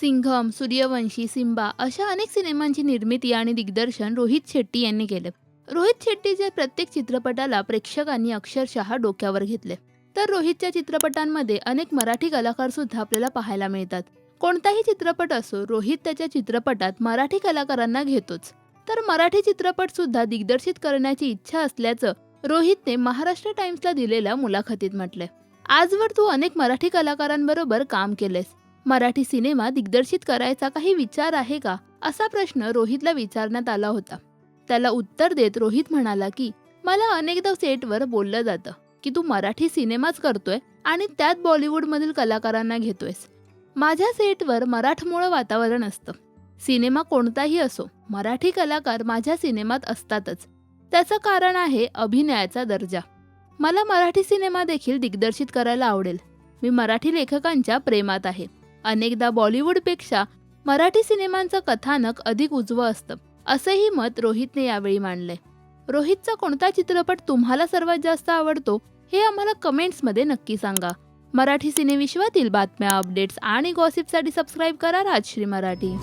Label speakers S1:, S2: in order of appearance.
S1: Singham Suryavanshi Simba अशा अनेक सिनेमांची निर्मिती आणि दिग्दर्शन रोहित शेट्टी यांनी केले. रोहित शेट्टीच्या प्रत्येक चित्रपटाला प्रेक्षकांनी अक्षरशः डोक्यावर घेतले. तर रोहितच्या चित्रपटांमध्ये अनेक मराठी कलाकार सुद्धा आपल्याला पाहायला मिळतात. कोणताही चित्रपट असो रोहित त्याच्या चित्रपटात मराठी कलाकारांना घेतोच. तर मराठी चित्रपट सुद्धा दिग्दर्शित करण्याची इच्छा असल्याचं रोहितने महाराष्ट्र टाइम्सला दिलेल्या मुलाखतीत म्हटलंय. आजवर तू अनेक मराठी कलाकारांबरोबर काम केलेस मराठी सिनेमा दिग्दर्शित करायचा काही विचार आहे का? असा प्रश्न रोहितला विचारण्यात आला होता. त्याला उत्तर देत रोहित म्हणाला की मला अनेकदा सेटवर बोललं जातं की तू मराठी सिनेमाच करतोय आणि त्यात बॉलिवूडमधील कलाकारांना घेतोयस. माझ्या सेटवर मराठमोळं वातावरण असतं. सिनेमा कोणताही असो मराठी कलाकार माझ्या सिनेमात असतातच. त्याचं कारण आहे अभिनयाचा दर्जा. मला मराठी सिनेमा देखील दिग्दर्शित करायला आवडेल. मी मराठी लेखकांच्या प्रेमात आहे. अनेकदा बॉलिवूडपेक्षा मराठी सिनेमांचं कथानक अधिक उजवं असतं असंही मत रोहितने यावेळी मांडलंय. रोहितचा कोणता चित्रपट तुम्हाला सर्वात जास्त आवडतो हे आम्हाला कमेंट्समध्ये नक्की सांगा. मराठी सिनेविश्वातील बातम्या अपडेट्स आणि गॉसिपसाठी सबस्क्राईब करा राजश्री मराठी.